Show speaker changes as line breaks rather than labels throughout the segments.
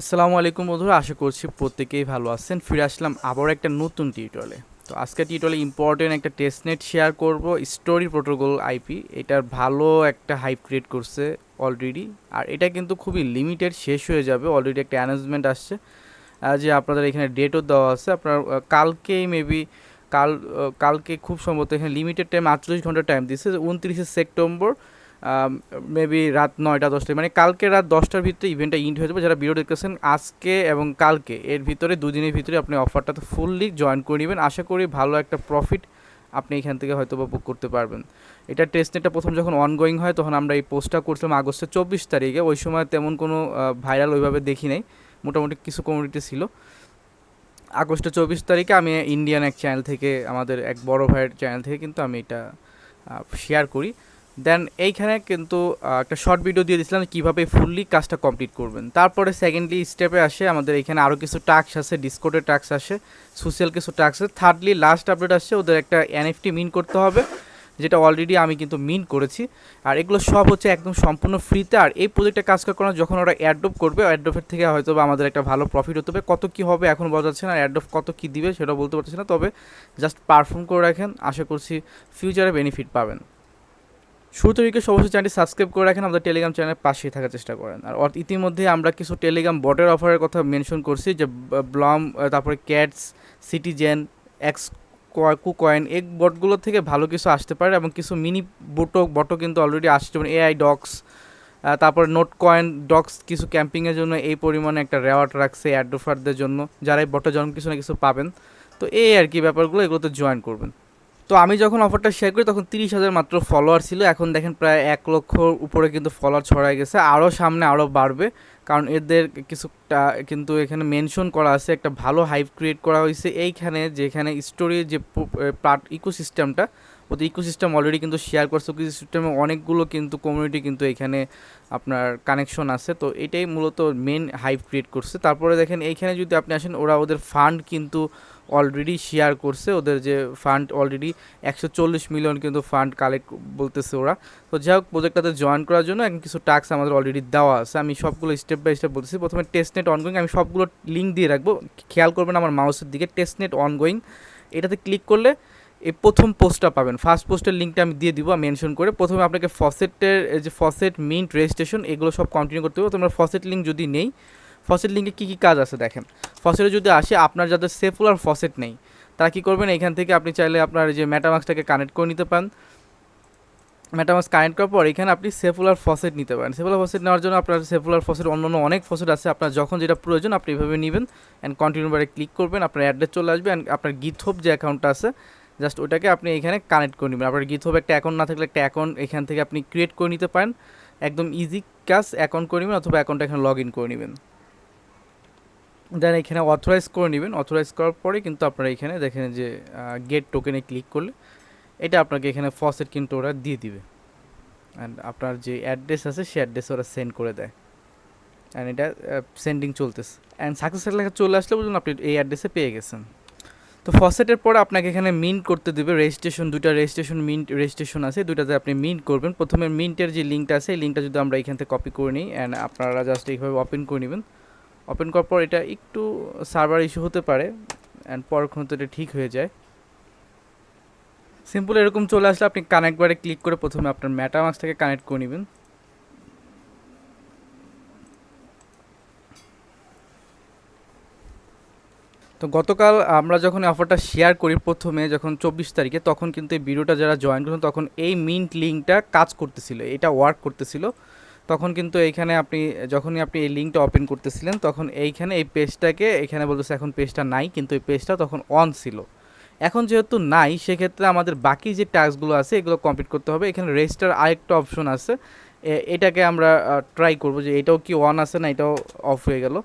আসসালামু আলাইকুম বন্ধুরা, আশা করছি প্রত্যেকেই ভালো আছেন। ফিরে আসলাম আবার একটা নতুন টিউটোরিয়ালে তো আজকে টিউটোরিয়ালে ইম্পর্টেন্ট একটা টেস্টনেট শেয়ার করব স্টোরি প্রোটোকল আইপি এটার ভালো একটা হাইপ ক্রিয়েট করছে অলরেডি আর এটা কিন্তু খুবই লিমিটেড শেষ হয়ে যাবে অলরেডি একটা অ্যানাউন্সমেন্ট আসছে। যে আপনাদের এখানে ডেটও দেওয়া আছে, আপনার কালকেই মেবি কাল কালকে খুব সম্ভবত এখানে লিমিটেড টাইম আটচল্লিশ ঘণ্টা টাইম দিচ্ছে উনত্রিশে সেপ্টেম্বর মেবি রাত নয়টা দশটায় মানে কালকে রাত দশটার ভিতরে ইভেন্টটা ইন্ড হয়ে যাবে। যারা ভিডিও দেখতেছেন, আজকে এবং কালকে, এর ভিতরে, দুদিনের ভিতরে আপনি অফারটাতে ফুললি জয়েন করে নেবেন। আশা করি ভালো একটা প্রফিট আপনি এখান থেকে হয়তো বা বুক করতে পারবেন। এটা টেস্টনেটটা প্রথম যখন অনগোয়িং হয়, তখন আমরা এই পোস্টটা করছিলাম আগস্টের চব্বিশ তারিখে। ওই সময় তেমন কোনো ভাইরাল ওইভাবে দেখি নাই। মোটামুটি কিছু কমিউনিটি ছিল। আগস্টের চব্বিশ তারিখে আমি ইন্ডিয়ান এক চ্যানেল থেকে, আমাদের এক বড় ভাইয়ের চ্যানেল থেকে কিন্তু আমি এটা শেয়ার করি। দেন এইখানে কিন্তু একটা শর্ট ভিডিও দিয়ে দিয়েছিলাম কীভাবে ফুললি কাজটা কমপ্লিট করবেন। তারপরে সেকেন্ডলি স্টেপে আসে আমাদের এখানে আরও কিছু টাস্ক আছে ডিসকোডের টাস্ক আসে সোশ্যাল কিছু টাস্ক আছে। থার্ডলি লাস্ট আপডেট আসছে, ওদের একটা এনএফটি মিন করতে হবে, যেটা অলরেডি আমি কিন্তু মিন করেছি। আর এগুলো সব হচ্ছে একদম সম্পূর্ণ ফ্রিতে আর এই প্রজেক্টে কাজ করার যখন ওরা অ্যাডোপ করবে অ্যাডোপের থেকে হয়তো আমাদের একটা ভালো প্রফিট হতে হবে। কত কী হবে এখন বোঝা যাচ্ছে না অ্যাডোপ কত কী দিবে সেটা বলতে পারছি না। তবে জাস্ট পারফর্ম করে রাখেন, আশা করছি ফিউচারে বেনিফিট পাবেন। শুরু থেকে অবশ্যই চ্যানেলটি সাবস্ক্রাইব করে রাখেন, আমাদের টেলিগ্রাম চ্যানেলের পাশেই থাকার চেষ্টা করেন। আর ইতিমধ্যে আমরা কিছু টেলিগ্রাম বটের অফারের কথা মেনশন করছি, যে ব্লম তারপরে ক্যাটস সিটিজেন এক্স কু কয়েন এই বটগুলো থেকে ভালো কিছু আসতে পারে এবং কিছু মিনি বটো বটও কিন্তু অলরেডি আসছে, যেমন এআই ডক্স তারপরে নোট কয়েন ডক্স কিছু ক্যাম্পিংয়ের জন্য এই পরিমাণে একটা রেওয়ার্ড রাখছে অ্যাডোফারদের জন্য, যারা এই বটে জন্য কিছু না কিছু পাবেন। তো এই আর কি ব্যাপারগুলো এগুলোতে জয়েন করবেন। তো আমি যখন অফারটা শেয়ার করি, তখন তিরিশ হাজার মাত্র ফলোয়ার ছিল। এখন দেখেন প্রায় এক লক্ষর উপরে কিন্তু ফলোয়ার ছড়ায় গেছে। আরও সামনে আরও বাড়বে। কারণ এদের কিছুটা কিন্তু এখানে মেনশন করা আছে, একটা ভালো হাইপ ক্রিয়েট করা হয়েছে। এইখানে যেখানে স্টোরি যে পার্ট ইকোসিস্টেমটা ওদের ইকোসিস্টেম অলরেডি কিন্তু শেয়ার করছে। ইকোসিস্টেমে অনেকগুলো কিন্তু কমিউনিটি কিন্তু এখানে আপনার কানেকশন আছে। তো এটাই মূলত মেন হাইপ ক্রিয়েট করছে। তারপরে দেখেন, এইখানে যদি আপনি আসেন, ওরা ওদের ফান্ড কিন্তু অলরেডি শেয়ার করছে, ওদের যে ফান্ড অলরেডি একশো চল্লিশ মিলিয়ন কিন্তু ফান্ড কালেক্ট বলতেছে ওরা। তো যাই হোক প্রজেক্টটাতে জয়েন করার জন্য এখন কিছু টাস্ক আমাদের অলরেডি দেওয়া আছে। আমি সবগুলো স্টেপ বাই স্টেপ বলতেছি। প্রথমে টেস্টনেট অনগোয়িং আমি সবগুলো লিঙ্ক দিয়ে রাখব। খেয়াল করবেন আমার মাউসের দিকে টেস্টনেট অনগোয়িং এটাতে ক্লিক করলে এই প্রথম পোস্টটা পাবেন। ফার্স্ট পোস্টের লিঙ্কটা আমি দিয়ে দিব মেনশন করে। প্রথমে আপনাকে ফসেটের যে ফসেট মিন্ট রেজিস্ট্রেশন এগুলো সব কন্টিনিউ করতে হবে। তোমরা ফসেট লিঙ্ক যদি নেই ফসেট লিঙ্কে কী কী কাজ আছে দেখেন। ফসেটে যদি আসে, আপনার যাদের সেফুল আর ফসেট নেই, তারা কী করবেন? এখান থেকে আপনি চাইলে আপনার যে ম্যাটামাক্সটাকে কানেক্ট করে নিতে পারেন। ম্যাটামাক্স কানেক্ট করার পর এখানে আপনি সেফুলার ফসেট নিতে পারেন। সেফুলার ফসেট নেওয়ার জন্য আপনার সেফুলার ফসেট অন্য অন্য অনেক ফসেট আছে। আপনার যখন যেটা প্রয়োজন, আপনি এভাবে নেবেন অ্যান্ড কন্টিনিউ বারে ক্লিক করবেন। আপনার অ্যাড্রেস চলে আসবে অ্যান্ড আপনার গিথোপ যে অ্যাকাউন্টটা আছে জাস্ট ওটাকে আপনি এখানে কানেক্ট করে নেবেন। আপনার গিথোপ একটা অ্যাকাউন্ট না থাকলে একটা অ্যাকাউন্ট এখান থেকে আপনি ক্রিয়েট করে নিতে পারেন। একদম ইজি কাজ অ্যাকাউন্ট করে নেবেন অথবা অ্যাকাউন্টটা এখানে লগ ইন করে নেবেন। দেন এখানে অথরাইজ করে নেবেন। অথরাইজ করার পরে কিন্তু আপনারা এখানে দেখেন যে গেট টোকেনে ক্লিক করলে এটা আপনাকে এখানে ফসেট কিন্তু ওরা দিয়ে দিবে। অ্যান্ড আপনার যে অ্যাড্রেস আছে, সেই অ্যাড্রেস ওরা সেন্ড করে দেয়। অ্যান্ড এটা সেন্ডিং চলতেছে। অ্যান্ড সাকসেস লেখা চলে আসলে বুঝুন আপনি এই অ্যাড্রেসে পেয়ে গেছেন। তো ফসেটের পরে আপনাকে এখানে মিন্ট করতে দেবে। রেজিস্ট্রেশন দুইটা রেজিস্ট্রেশন মিন্ট রেজিস্ট্রেশন আছে। দুইটাতে আপনি মিন্ট করবেন। প্রথমে মিন্টের যে লিঙ্কটা আছে, এই লিঙ্কটা যদি আমরা এখান থেকে কপি করে নিই অ্যান্ড আপনারা জাস্ট এইভাবে ওপেন করে নেবেন। ওপেন করার পর এটা একটু সার্ভার ইস্যু হতে পারে অ্যান্ড পরক্ষণ তো এটা ঠিক হয়ে যায়। সিম্পল এরকম চলে আসলে আপনি কানেক্ট বারে ক্লিক করে প্রথমে আপনার ম্যাটামাক্সটাকে কানেক্ট করে নেবেন। তো গতকাল আমরা যখন অফারটা শেয়ার করি প্রথমে যখন চব্বিশ তারিখে, তখন কিন্তু এই ভিডিওটা যারা জয়েন করুন তখন এই মিন্ট লিঙ্কটা কাজ করতেছিল, এটা ওয়ার্ক করতেছিল। তখন কিন্তু এইখানে আপনি, যখনই আপনি এই লিঙ্কটা ওপেন করতেছিলেন, তখন এইখানে এই পেজটাকে এখানে বলতেছে এখন পেজটা নাই, কিন্তু এই পেজটা তখন অন ছিল। এখন যেহেতু নাই, সেক্ষেত্রে আমাদের বাকি যে টাস্কগুলো আছে, এগুলো কমপ্লিট করতে হবে। এখানে রেজিস্টার আরেকটা অপশন আছে। এটাকে আমরা ট্রাই করব যে এটাও কি অন আছে না এটাও অফ হয়ে গেল।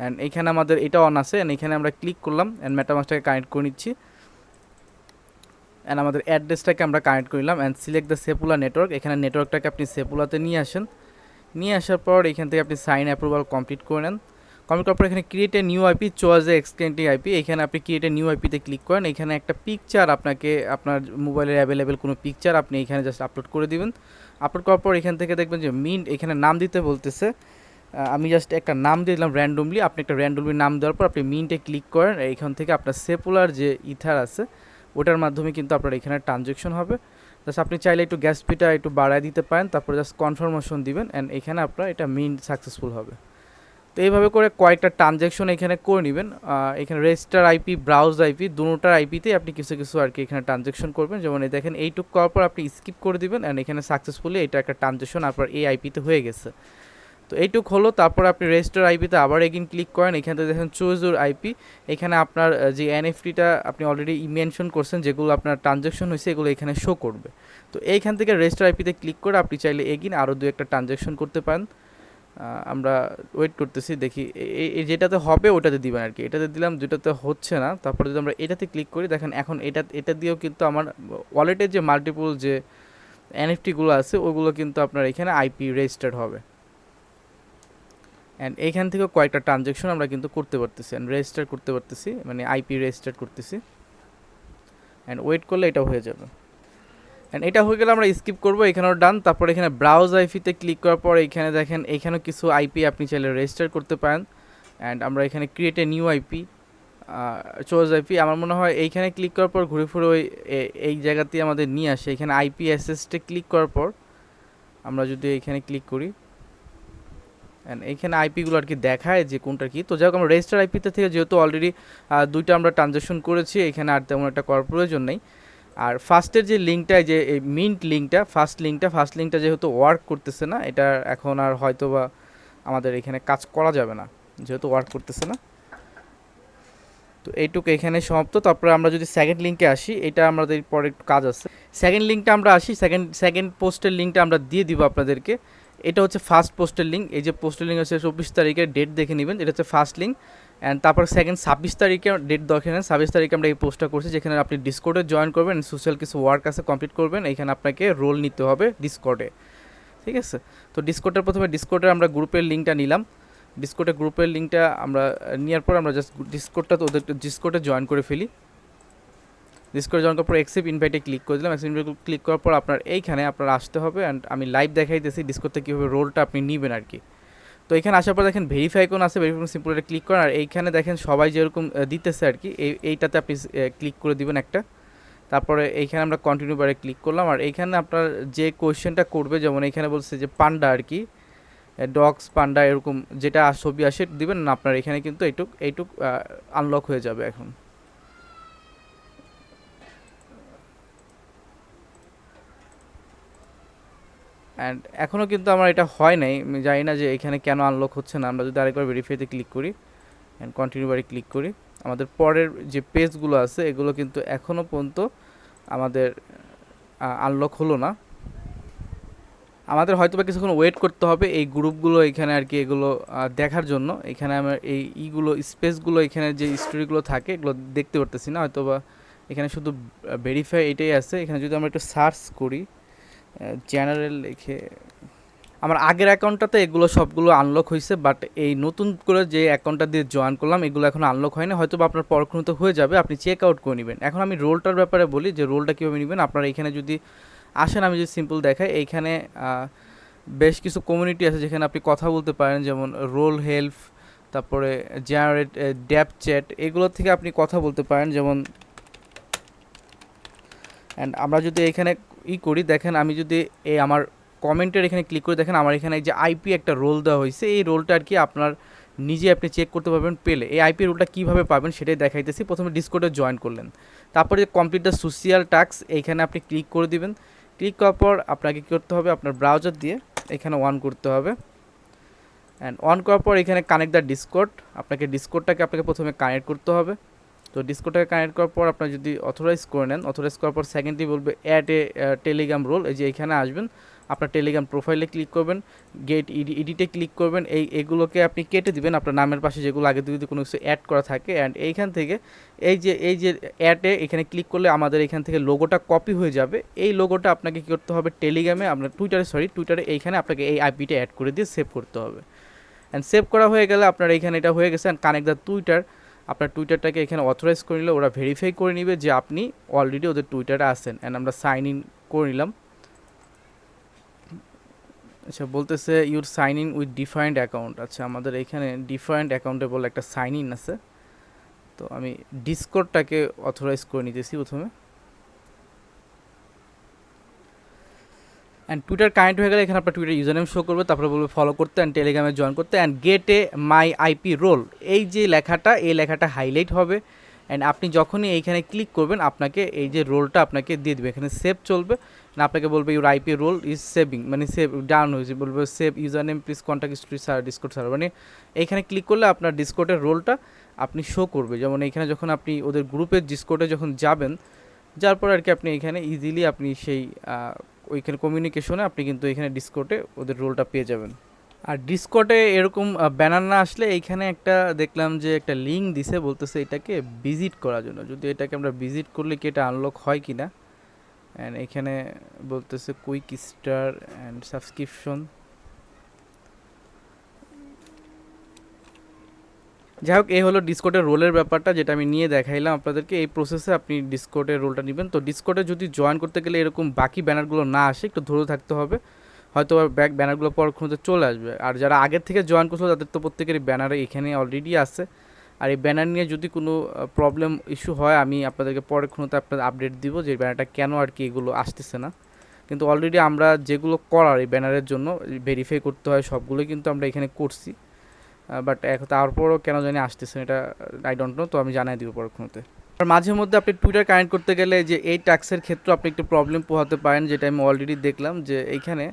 অ্যান্ড এখানে আমাদের এটা অন আছে অ্যান্ড এখানে আমরা ক্লিক করলাম অ্যান্ড ম্যাটামাসটাকে কানেক্ট করে নিচ্ছি। অ্যান্ড আমাদের অ্যাড্রেসটাকে আমরা কানেক্ট করলাম and select the Sepolia network এখানে নেটওয়ার্কটাকে আপনি সেপুলাতে নিয়ে আসেন। নিয়ে আসার পর এখান থেকে আপনি সাইন অ্যাপ্রুভাল কমপ্লিট করে নেন। কমপ্লিট করার পর এখানে create a new IP choice a existing IP এখানে আপনি ক্রিয়েট এ নিউ আইপিতে ক্লিক করেন। এখানে একটা পিকচার আপনাকে, আপনার মোবাইলের অ্যাভেলেবেল কোনো পিকচার আপনি এখানে জাস্ট আপলোড করে দিবেন। আপলোড করার পর এখান থেকে দেখবেন যে মিন্ট এখানে নাম দিতে বলতেছে। আমি জাস্ট একটা নাম দিয়ে দিলাম র্যান্ডমলি আপনি একটা র্যান্ডমলি নাম দেওয়ার পর আপনি মিন্টে ক্লিক করেন। এইখান থেকে আপনার সেপুলার যে ইথার আছে, ওটার মাধ্যমে কিন্তু আপনার এখানে ট্রানজেকশন হবে। জাস্ট আপনি চাইলে একটু গ্যাস ফিটা একটু বাড়ায় দিতে পারেন, তারপর জাস্ট কনফার্মেশন দিবেন অ্যান্ড এখানে আপনার এটা মিন সাকসেসফুল হবে। তো এইভাবে করে কয়েকটা ট্রানজ্যাকশন এখানে করে নেবেন। এখানে রেজিস্টার আইপি ব্রাউজ আইপি দুটার আইপিতে আপনি কিছু কিছু আর কি এখানে ট্রানজ্যাকশন করবেন। যেমন এই দেখেন, এইটুক করার পর আপনি স্কিপ করে দিবেন অ্যান্ড এখানে সাকসেসফুলি এটা একটা ট্রানজ্যাকশন আপনার এই আইপিতে হয়ে গেছে। তো এইটুক হলো, তারপর আপনি রেজিস্টার আইপিতে আবার এগিন ক্লিক করেন, এখান থেকে দেখেন চুজ ইউর আইপি এখানে আপনার যে এনএফটিটা আপনি অলরেডি মেনশন করছেন, যেগুলো আপনার ট্রানজ্যাকশন হয়েছে, এগুলো এখানে শো করবে। তো এইখান থেকে রেজিস্টার আইপিতে ক্লিক করে আপনি চাইলে এগিন আরও দু একটা ট্রানজ্যাকশন করতে পারেন। আমরা ওয়েট করতেছি, দেখি এই যেটাতে হবে ওটাতে দিবেন আর কি এটাতে দিলাম, যেটাতে হচ্ছে না, তারপরে যদি আমরা এটাতে ক্লিক করি, দেখেন এখন এটা এটা দিয়েও কিন্তু আমার ওয়ালেটের যে মাল্টিপল যে এনএফটিগুলো আছে, ওগুলো কিন্তু আপনার এখানে আইপি রেজিস্টার্ড হবে। অ্যান্ড এইখান থেকে কয়েকটা ট্রানজ্যাকশন আমরা কিন্তু করতে পারতেছি অ্যান্ড রেজিস্টার করতে পারতেছি মানে আইপি রেজিস্টার করতেছি। অ্যান্ড ওয়েট করলে এটা হয়ে যাবে। অ্যান্ড এটা হয়ে গেলে আমরা স্কিপ করব, এখানেও ডান তারপর এখানে ব্রাউজ আইপিতে ক্লিক করার পর এখানে দেখেন, এখানেও কিছু আইপি আপনি চাইলে রেজিস্টার করতে পারেন। অ্যান্ড আমরা এখানে create a new IP choose IP আমার মনে হয় এইখানে ক্লিক করার পর ঘুরে ফিরে ওই এই জায়গাতেই আমাদের নিয়ে আসে। এখানে আইপি এসএসটে ক্লিক করার পর আমরা যদি এইখানে ক্লিক করি অ্যান্ড এইখানে আইপিগুলো আর কি দেখায় যে কোনটা কি। তো যাই হোক, আমরা রেজিস্টার আইপিতে থেকে যেহেতু অলরেডি দুইটা আমরা ট্রানজ্যাকশন করেছি, এখানে আর তেমন একটা করার প্রয়োজন নেই। আর ফার্স্টের যে লিঙ্কটা যে, এই মিন্ট লিঙ্কটা ফার্স্ট লিঙ্কটা ফার্স্ট লিঙ্কটা যেহেতু ওয়ার্ক করতেছে না, এটা এখন আর হয়তো বা আমাদের এখানে কাজ করা যাবে না, যেহেতু ওয়ার্ক করতেছে না। তো এইটুকু এখানে সমাপ্ত। তারপরে আমরা যদি সেকেন্ড লিঙ্কে আসি, এটা আমাদের পরে একটু কাজ আছে। সেকেন্ড লিঙ্কটা আমরা আসি সেকেন্ড সেকেন্ড পোস্টের লিঙ্কটা আমরা দিয়ে দিব আপনাদেরকে। এটা হচ্ছে ফার্স্ট পোস্টের লিঙ্ক এই যে পোস্টের লিঙ্ক হচ্ছে চব্বিশ তারিখের ডেট দেখে নেবেন, এটা হচ্ছে ফার্স্ট লিঙ্ক অ্যান্ড তারপর সেকেন্ড ছাব্বিশ তারিখে ডেট দেখে নেন ছাব্বিশ তারিখে আমরা এই পোস্টটা করছি, যেখানে আপনি ডিসকোডে জয়েন করবেন সোশ্যাল কিছু ওয়ার্ক আছে কমপ্লিট করবেন, এখানে আপনাকে রোল নিতে হবে ডিসকোডে ঠিক আছে? তো ডিসকোডের প্রথমে ডিসকোডের আমরা গ্রুপের লিঙ্কটা নিলাম। ডিসকোডের গ্রুপের লিঙ্কটা আমরা নেওয়ার পর আমরা জাস্ট ডিসকোডটা তো ওদের ডিসকোডে জয়েন করে ফেলি। ডিসকোডে জয়েন করার পর এক্সেপ্ট ইনভাইটে ক্লিক করে দিলাম। এক্সেপ্ট ইনভাইটে ক্লিক করার পর আপনার এইখানে আপনার আসতে হবে অ্যান্ড আমি লাইভ দেখাইতেছি ডিসকোডতে কীভাবে রোলটা আপনি নেবেন আর কি। তো এখানে আসার পর দেখেন ভেরিফাই কোন আছে ভেরিফাই সিম্পল এটা ক্লিক করেন আর এইখানে দেখেন সবাই যেরকম দিতেছে আর কি, এই, এইটাতে আপনি ক্লিক করে দিবেন একটা। তারপরে এইখানে আমরা কন্টিনিউ বারে ক্লিক করলাম আর এইখানে আপনার যে কোয়েশ্চেনটা করবে, যেমন এইখানে বলছে যে পান্ডা আর কি ডগস পান্ডা এরকম যেটা ছবি আসে দিবেন না আপনার এখানে কিন্তু এইটুক এইটুক আনলক হয়ে যাবে এখন। অ্যান্ড এখনও কিন্তু আমার এটা হয় নাই। আমি জানি না যে এখানে কেন আনলক হচ্ছে না। আমরা যদি আরেকবার ভেরিফাইতে ক্লিক করি অ্যান্ড কন্টিনিউ বারে ক্লিক করি, আমাদের পরের যে পেজগুলো আছে, এগুলো কিন্তু এখনও পর্যন্ত আমাদের আনলক হলো না। আমাদের হয়তো বা কিছুক্ষণ ওয়েট করতে হবে এই গ্রুপগুলো এখানে আর কি এগুলো দেখার জন্য। এখানে আমার এই ইগুলো স্পেসগুলো এখানে যে স্টোরিগুলো থাকে, এগুলো দেখতে পারতেছি না। হয়তো বা এখানে শুধু ভেরিফাই এটাই আছে। এখানে যদি আমরা একটু সার্চ করি জেনারেল লিখে, আমার আগের অ্যাকাউন্টটাতে এগুলো সবগুলো আনলক হয়েছে বাট এই নতুন করে যে অ্যাকাউন্টটা দিয়ে জয়েন করলাম, এগুলো এখন আনলক হয়নি হয়তো বা আপনার পরক্ষণতে হয়ে যাবে, আপনি চেক আউট করে নেবেন। এখন আমি রোলটার ব্যাপারে বলি, যে রোলটা কীভাবে নেবেন, আপনারা এখানে যদি আসেন, আমি যদি সিম্পল দেখাই, এইখানে বেশ কিছু কমিউনিটি আছে যেখানে আপনি কথা বলতে পারেন, যেমন রোল হেল্প তারপরে জেনারেট ড্যাপ চ্যাট এগুলো থেকে আপনি কথা বলতে পারেন, যেমন অ্যান্ড আমরা যদি এখানে ই করি, দেখেন আমি যদি এই আমার কমেন্টের এখানে ক্লিক করে, দেখেন আমার এখানে যে আইপি একটা রোল দেওয়া হয়েছে, এই রোলটা আর কি আপনার নিজে আপনি চেক করতে পারবেন পেলে। এই আইপি রোলটা কীভাবে পাবেন সেটাই দেখাইতেছি। প্রথমে ডিসকোডে জয়েন করলেন। তারপরে কমপ্লিট দ্য সোশিয়াল টাস্ক এইখানে আপনি ক্লিক করে দিবেন। ক্লিক করার পর আপনাকে কী করতে হবে? আপনার ব্রাউজার দিয়ে এখানে অন করতে হবে। অ্যান্ড অন করার পর এখানে কানেক্ট দ্য ডিসকোড আপনাকে ডিসকোডটাকে আপনাকে প্রথমে কানেক্ট করতে হবে। তো ডিসকোডটাকে কানেক্ট করার পর আপনার যদি অথরাইজ করে নেন অথরাইজ করার পর সেকেন্ডলি বলবে অ্যাড এ টেলিগ্রাম রোল এই যে এখানে আসবেন, আপনার টেলিগ্রাম প্রোফাইলে ক্লিক করবেন গেট ইডি ইডিটে ক্লিক করবেন, এই, এগুলোকে আপনি কেটে দিবেন, আপনার নামের পাশে যেগুলো আগে যদি কোনো কিছু অ্যাড করা থাকে অ্যান্ড এইখান থেকে এই যে এই যে অ্যাডে এখানে ক্লিক করলে আমাদের এখান থেকে লোগোটা কপি হয়ে যাবে, এই লোগোটা আপনাকে কী করতে হবে টেলিগ্রামে আপনার টুইটারে সরি টুইটারে এইখানে আপনাকে এই আইপিটা অ্যাড করে দিয়ে সেভ করতে হবে। অ্যান্ড সেভ করা হয়ে গেলে আপনার এইখানে এটা হয়ে গেছে অ্যান্ড কানেক্ট দ্য টুইটার আপনার টুইটারটাকে এখানে অথরাইজ করে নিলে ওরা ভেরিফাই করে নিবে যে আপনি অলরেডি ওদের টুইটারে আসেন অ্যান্ড আমরা সাইন ইন করে নিলাম। আচ্ছা বলতেছে your sign in with different account আচ্ছা আমাদের এখানে ডিফারেন্ট অ্যাকাউন্টে বলে একটা সাইন ইন আছে। তো আমি ডিসকোডটাকে অথরাইজ করে নিতেছি প্রথমে। অ্যান্ড টুইটার কানেক্ট হয়ে গেলে এখানে আপনার টুইটার ইউজার নেম শো করবে, তারপরে বলবে ফলো করতে অ্যান্ড টেলিগ্রামে জয়েন করতে and get my IP role এই যে লেখাটা, এই লেখাটা হাইলাইট হবে অ্যান্ড আপনি যখনই এইখানে ক্লিক করবেন, আপনাকে এই যে রোলটা আপনাকে দিয়ে দেবে। এখানে সেভ চলবে আপনাকে বলবে your IP role is saving মানে সেভ ডাউন হয়েছে বলবে save username please contact Story sir Discord sir মানে এইখানে ক্লিক করলে আপনার ডিসকোডের রোলটা আপনি শো করবে। যেমন এখানে যখন আপনি ওদের গ্রুপের ডিসকোডে যখন যাবেন যার পর আর কি আপনি এখানে ইজিলি আপনি সেই ওইখানে কমিউনিকেশনে আপনি কিন্তু এখানে ডিসকোটে ওদের রোলটা পেয়ে যাবেন। আর ডিসকোটে এরকম ব্যানার না আসলে এইখানে একটা দেখলাম যে একটা লিঙ্ক দিছে, বলতেছে এটাকে ভিজিট করার জন্য। যদি এটাকে আমরা ভিজিট করলে কি এটা আনলক হয় কি না অ্যান্ড এখানে বলতেছে কুইক স্টার অ্যান্ড সাবস্ক্রিপশন যাই হোক এই হলো ডিসকোডের রোলের ব্যাপারটা, যেটা আমি নিয়ে দেখাইলাম আপনাদেরকে। এই প্রসেসে আপনি ডিসকোডের রোলটা নেবেন। তো ডিসকোডে যদি জয়েন করতে গেলে এরকম বাকি ব্যানারগুলো না আসে, একটু ধরে থাকতে হবে। হয়তো ব্যাক ব্যানারগুলো পরক্ষণতে চলে আসবে। আর যারা আগের থেকে জয়েন করছিল তাদের তো প্রত্যেকেরই ব্যানারে এখানে অলরেডি আছে। আর এই ব্যানার নিয়ে যদি কোনো প্রবলেম ইস্যু হয়, আমি আপনাদেরকে পরক্ষণতে আপনাদের আপডেট দিব যে ব্যানারটা কেন আর কি এগুলো আসতেছে না। কিন্তু অলরেডি আমরা যেগুলো করার এই ব্যানারের জন্য ভেরিফাই করতে হয় সবগুলোই কিন্তু আমরা এখানে করছি। বাট তারপরও কেন জানি আসতেছে না, এটা আই ডোন্ট নো তো আমি জানাই দিব পরক্ষণতে। আর মাঝে মধ্যে আপনি টুইটার কানেক্ট করতে গেলে যে এই ট্যাক্সের ক্ষেত্রে আপনি একটু প্রবলেম পোহাতে পারেন যেটা আমি অলরেডি দেখলাম যে এইখানে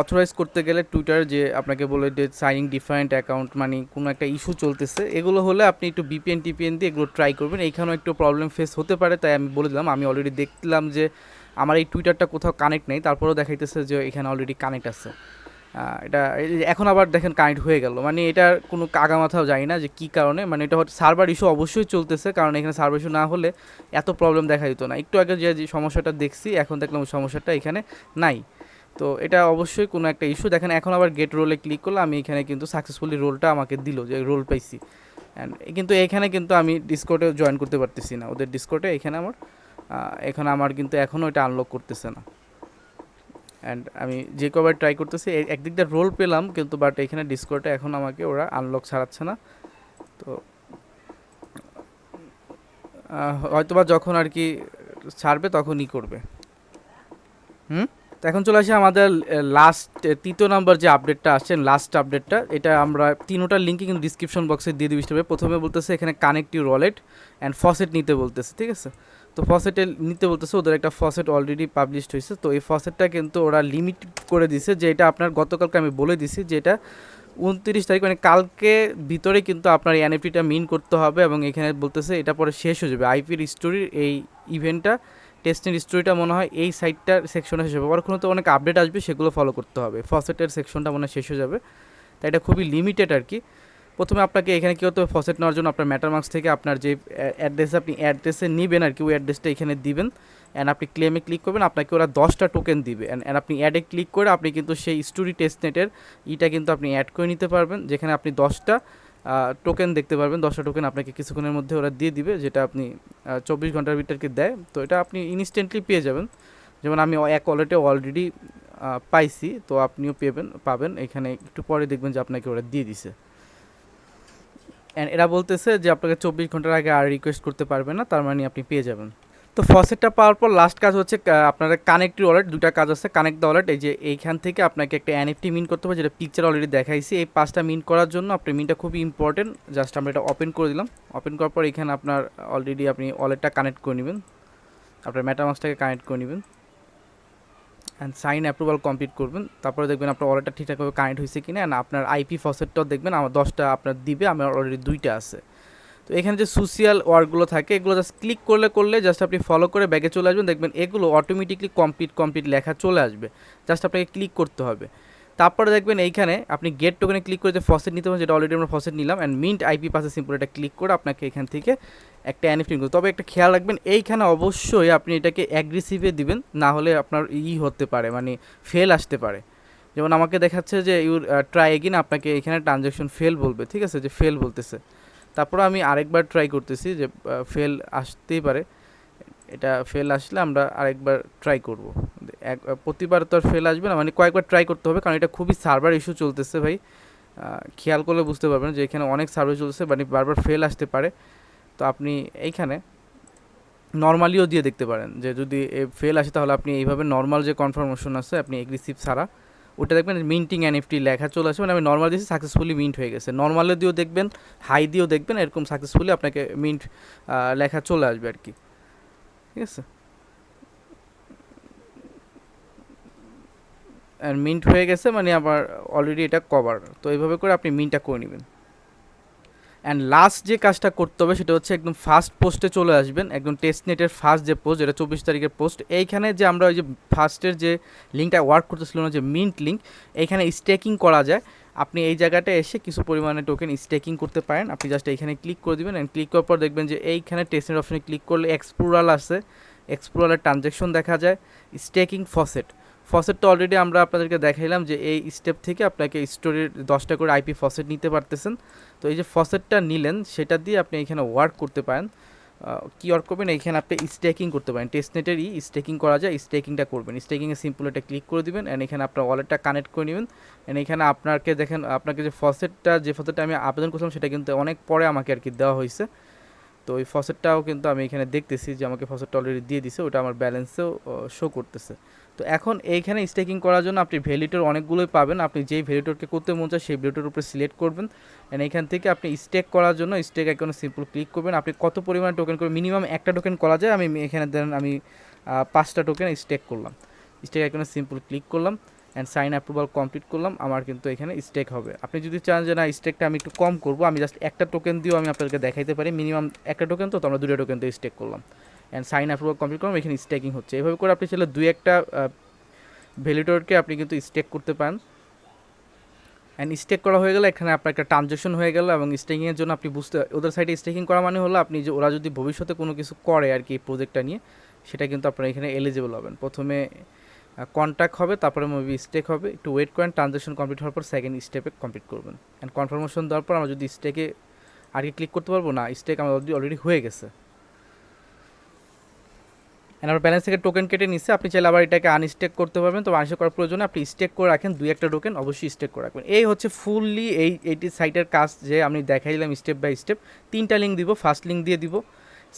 অথরাইজ করতে গেলে টুইটার যে আপনাকে বলে যে সাইনিং ডিফারেন্ট অ্যাকাউন্ট মানে কোনো একটা ইস্যু চলতেছে এগুলো হলে আপনি একটু বিপিএন টিপিএন দিয়ে এগুলো ট্রাই করবেন। এইখানেও একটু প্রবলেম ফেস হতে পারে তাই আমি বলে দিলাম। আমি অলরেডি দেখলাম যে আমার এই টুইটারটা কোথাও কানেক্ট নেই তারপরেও দেখাইতেছে যে এখানে অলরেডি কানেক্ট আছে। এটা এখন আবার দেখেন কানেক্ট হয়ে গেল। মানে এটার কোনো কাগা মাথাও যায় না যে কী কারণে মানে এটা হয়তো সার্ভার ইস্যু অবশ্যই চলতেছে, কারণ এখানে সার্ভার ইস্যু না হলে এত প্রবলেম দেখা দিত না। একটু আগে যে সমস্যাটা দেখছি, এখন দেখলাম সমস্যাটা এখানে নাই। তো এটা অবশ্যই কোনো একটা ইস্যু। দেখেন এখন আবার গেট রোলে ক্লিক করলে আমি এখানে কিন্তু সাকসেসফুলি রোলটা আমাকে দিল, যে রোল পাইছি। অ্যান্ড কিন্তু এখানে কিন্তু আমি ডিসকোটে জয়েন করতে পারতেছি না। ওদের ডিসকোটে এখানে আমার এখানে আমার কিন্তু এখনও এটা আনলক করতেছে না। অ্যান্ড আমি যে কবার ট্রাই করতেছি, এ- একদিক দিয়ে রোল পেলাম, কিন্তু বাট এখানে ডিসকোটে এখন আমাকে ওরা আনলক ছাড়াচ্ছে না। তো হয়তোবা যখন আর কি ছাড়বে তখনই করবে। হুম? তো এখন চলে আসি আমাদের লাস্ট তৃতীয় নাম্বার যে আপডেটটা আসছে লাস্ট আপডেটটা এটা আমরা তিনোটার লিঙ্কে কিন্তু ডিসক্রিপশন বক্সে দিয়ে দিবি প্রথমে বলতেছে এখানে কানেক্টিভ ওয়ালেট অ্যান্ড ফসেট নিতে বলতেছে, ঠিক আছে? তো ফসেটে নিতে বলতেছে, ওদের একটা ফসেট অলরেডি পাবলিশড হয়েছে তো এই ফসেটটা কিন্তু ওরা লিমিট করে দিছে, যে এটা আপনার গতকালকে আমি বলে দিছি যে এটা উনত্রিশ তারিখ মানে কালকে ভিতরে কিন্তু আপনার এনএফটিটা মিন করতে হবে এবং এখানে বলতেছে এটা পরে শেষ হয়ে যাবে। আইপির স্টোরির এই ইভেন্টটা টেস্টের স্টোরিটা মনে হয় এই সাইটটার সেকশনে শেষ হবে। পরক্ষণে তো অনেক আপডেট আসবে, সেগুলো ফলো করতে হবে। ফসেটের সেকশনটা মনে হয় শেষ হয়ে যাবে। তাই এটা খুবই লিমিটেড আর কি। প্রথমে আপনাকে এখানে কী হতে হবে? ফসেট নেওয়ার জন্য আপনার ম্যাটার মার্কস থেকে আপনার যে অ্যাড্রেসে আপনি অ্যাড্রেসে নেবেন আর কি, ওই অ্যাড্রেসটা এখানে দিবেন। অ্যান্ড আপনি ক্লেমে ক্লিক করবেন, আপনাকে ওরা দশটা টোকেন দিবে। অ্যান্ড আপনি অ্যাডে ক্লিক করে আপনি কিন্তু সেই স্টোরি টেস্টনেটের ইটা কিন্তু আপনি অ্যাড করে নিতে পারবেন, যেখানে আপনি দশটা টোকেন দেখতে পারবেন। দশটা টোকেন আপনাকে কিছুক্ষণের মধ্যে ওরা দিয়ে দিবে, যেটা আপনি চব্বিশ ঘণ্টার ভিতরকে দেয়। তো এটা আপনি ইনস্ট্যান্টলি পেয়ে যাবেন। যেমন আমি এক ওয়ালেটে অলরেডি পাইছি, তো আপনিও পেবেন, পাবেন। এখানে একটু পরে দেখবেন যে আপনাকে ওরা দিয়ে দিছে। অ্যান্ড এরা বলতেছে যে আপনাকে চব্বিশ ঘণ্টার আগে আর রিকোয়েস্ট করতে পারবেন না, তার মানে আপনি পেয়ে যাবেন। তো ফসেটটা পাওয়ার পর লাস্ট কাজ হচ্ছে আপনারা কানেক্ট ওয়ালেট দুটা কাজ আছে কানেক্ট দ্য ওয়ালেট এই যে এইখান থেকে আপনাকে একটা এনএফটি মিন করতে হবে, যেটা পিকচার অলরেডি দেখাইছি। এই পাঁচটা মিন করার জন্য আপনার মিনটা খুবই ইম্পর্টেন্ট জাস্ট আমরা এটা ওপেন করে দিলাম। ওপেন করার পর এখানে আপনার অলরেডি আপনি ওয়ালেটটা কানেক্ট করে নেবেন। আপনার ম্যাটামাক্সটাকে কানেক্ট করে নেবেন। অ্যান্ড সাইন অ্যাপ্রুভাল কমপ্লিট করবেন। তারপরে দেখবেন আপনার অর্ডারটা ঠিকঠাকভাবে কানেক্ট হয়েছে কিনা অ্যান্ড আপনার আইপি ফসেটটাও দেখবেন, আমার দশটা আপনার দিবে, আমার অলরেডি দুইটা আছে। তো এখানে যে সোশিয়াল ওয়ার্কগুলো থাকে, এগুলো জাস্ট ক্লিক করলে করলে জাস্ট আপনি ফলো করে ব্যাগে চলে আসবেন। দেখবেন এগুলো অটোমেটিকলি কমপ্লিট কমপ্লিট লেখা চলে আসবে। জাস্ট আপনাকে ক্লিক করতে হবে। তারপরে দেখবেন এইখানে আপনি গেট টোকেনে ক্লিক করে যে ফসেট নিতে হবে যেটা অলরেডি আমরা ফসেট নিলাম অ্যান্ড মিন্ট আইপি পাসে সিম্পল এটা ক্লিক করে আপনাকে এখান থেকে একটা এনএফটি করতে তবে একটা খেয়াল রাখবেন, এইখানে অবশ্যই আপনি এটাকে অ্যাগ্রেসিভে দিবেন, না হলে আপনার ই হতে পারে মানে ফেল আসতে পারে। যেমন আমাকে দেখাচ্ছে যে ইউর ট্রাই এগিন আপনাকে এখানে ট্রানজ্যাকশন ফেল বলবে, ঠিক আছে? যে ফেল বলতেছে। তারপরে আমি আরেকবার ট্রাই করতেছি যে ফেল আসতেই পারে। এটা ফেল আসলে আমরা আরেকবার ট্রাই করব। এক, প্রতিবার তো আর ফেল আসবে না মানে কয়েকবার ট্রাই করতে হবে, কারণ এটা খুবই সার্ভার ইস্যু চলতেছে ভাই। খেয়াল করলে বুঝতে পারবেন যে এখানে অনেক সার্ভার চলতেছে মানে বারবার ফেল আসতে পারে। তো আপনি এইখানে নর্মালিও দিয়ে দেখতে পারেন, যে যদি ফেল আসে তাহলে আপনি এইভাবে নর্মাল যে কনফার্মেশন আছে, আপনি এগ্রেসিভ ছাড়া, ওটা দেখবেন মিন্টিং এনএফটি লেখা চলে আসবে মানে আমি নর্মাল দিয়েছি সাকসেসফুলি মিন্ট হয়ে গেছে। নর্মালে দিয়েও দেখবেন হাই দিয়েও দেখবেন, এরকম সাকসেসফুলি আপনাকে মিন্ট লেখা চলে আসবে আর কি। ঠিক আছে। আর মিন্ট হয়ে গেছে মানে আবার অলরেডি এটা কভার তো এইভাবে করে আপনি মিন্টটা করে নেবেন। অ্যান্ড লাস্ট যে কাজটা করতে হবে সেটা হচ্ছে একদম ফার্স্ট পোস্টে চলে আসবেন, একদম টেস্ট নেটের ফার্স্ট যে পোস্ট যেটা চব্বিশ তারিখের পোস্ট এইখানে যে আমরা ওই যে ফার্স্টের যে লিঙ্কটা ওয়ার্ক করতেছিল না যে মিন্ট লিঙ্ক এইখানে স্টেকিং করা যায়। আপনি এই জায়গাটা এসে কিছু পরিমাণে টোকেন স্টেকিং করতে পারেন। আপনি জাস্ট এইখানে ক্লিক করে দিবেন অ্যান্ড ক্লিক করার পর দেখবেন যে এইখানে টেস্টের অপশনে ক্লিক করলে এক্সপ্লোরাল আসে। এক্সপ্লোরালের ট্রানজ্যাকশন দেখা যায়। স্টেকিং ফসেট ফসেটটা অলরেডি আমরা আপনাদেরকে দেখাইলাম যে এই স্টেপ থেকে আপনাকে স্টোরির দশটা করে আইপি ফসেট নিতে পারতেছেন। তো এই যে ফসেটটা নিলেন, সেটা দিয়ে আপনি এখানে ওয়ার্ক করতে পারেন। কি করবেন? এখানে আপনি স্টেকিং করতে পারেন। টেস্টনেটেরই স্টেকিং করা যায় স্টেকিংটা করবেন। স্টেকিংয়ে সিম্পল এটা ক্লিক করে দিবেন অ্যান্ড এখানে আপনার ওয়ালেটটা কানেক্ট করে নেবেন। অ্যান্ড এখানে আপনাকে দেখেন, আপনাকে যে ফসেটটা যে ফসেটটা আমি আবেদন করছিলাম, সেটা কিন্তু অনেক পরে আমাকে আর কি দেওয়া হয়েছে। তো ওই ফসেটটাও কিন্তু আমি এখানে দেখতেছি যে আমাকে ফসেটটা অলরেডি দিয়ে দিছে, ওটা আমার ব্যালেন্সেও শো করতেছে। তো এখন এইখানে স্টেকিং করার জন্য আপনি ভ্যালিটর অনেকগুলোই পাবেন। আপনি যেই ভ্যালিটরকে করতে মন চায় সেই ভ্যালিটর উপরে সিলেক্ট করবেন। অ্যান্ড এখান থেকে আপনি স্টেক করার জন্য স্টেক আইকনে সিম্পল ক্লিক করবেন। আপনি কত পরিমাণে টোকেন করবেন মিনিমাম একটা টোকেন করা যায়। আমি এখানে দেন আমি পাঁচটা টোকেন স্টেক করলাম। স্টেক আইকনে সিম্পল ক্লিক করলাম অ্যান্ড সাইন অ্যাপ্রুভাল কমপ্লিট করলাম। আমার কিন্তু এখানে স্টেক হবে। আপনি যদি চান যে না স্টেকটা আমি একটু কম করব, আমি জাস্ট একটা টোকেন দিয়েও আমি আপনাদেরকে দেখাইতে পারি। মিনিমাম একটা টোকেন তো তো আমরা দুটো টোকেন দিয়ে স্টেক করলাম। অ্যান্ড সাইন অ্যাপ্রুভাল কমপ্লিট করলাম এখানে স্টেকিং হচ্ছে। এইভাবে করে আপনি চাইলে দুই একটা ভ্যালিডরকে আপনি কিন্তু স্টেক করতে পারেন। অ্যান্ড স্টেক করা হয়ে গেলে এখানে আপনার একটা ট্রানজ্যাকশন হয়ে গেল এবং স্টেকিংয়ের জন্য আপনি বুঝতে, ওদের সাইডে স্টেকিং করা মানে হলো আপনি যে ওরা যদি ভবিষ্যতে কোনো কিছু করে আর কি প্রজেক্টটা নিয়ে, সেটা কিন্তু আপনারা এখানে এলিজিবল হবেন। প্রথমে কন্ট্যাক্ট হবে, তারপরে মুভি স্টেক হবে। একটু ওয়েট করেন ট্রানজ্যাকশন কমপ্লিট হওয়ার পর সেকেন্ড স্টেপে কমপ্লিট করবেন। অ্যান্ড কনফার্মেশন দেওয়ার পর আমরা যদি স্টেকে আর কি ক্লিক করতে পারব? না স্টেক অলরেডি অলরেডি হয়ে গেছে। অ্যান্ড আমার ব্যালেন্স থেকে টোকেন কেটে নিচ্ছে, আপনি চাইলে আবার এটাকে আনস্টেক করতে পারবেন। তো আনস্টেক করার প্রয়োজনে আপনি স্টেক করে রাখেন, দুই একটা টোকেন অবশ্যই স্টেক করে রাখবেন। এই হচ্ছে ফুললি এই, এইটি সাইটের কাজ যে আমি দেখাই দিলাম স্টেপ বাই স্টেপ তিনটা লিঙ্ক দিব ফার্স্ট লিঙ্ক দিয়ে দিব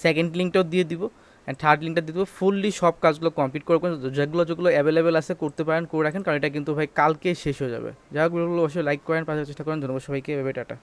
সেকেন্ড লিঙ্কটাও দিয়ে দিব অ্যান্ড থার্ড লিঙ্কটা দিয়ে দেবো। ফুললি সব কাজগুলো কমপ্লিট করবেন যেগুলো যেগুলো অ্যাভেলেবেল আছে করতে পারেন, করে রাখেন, কারণ এটা কিন্তু ভাই কালকে শেষ হয়ে যাবে। যাই হোক অবশ্যই লাইক করেন, পাশে চেষ্টা করেন ধন্যবাদ সবাইকে, এভাবে, টাটা।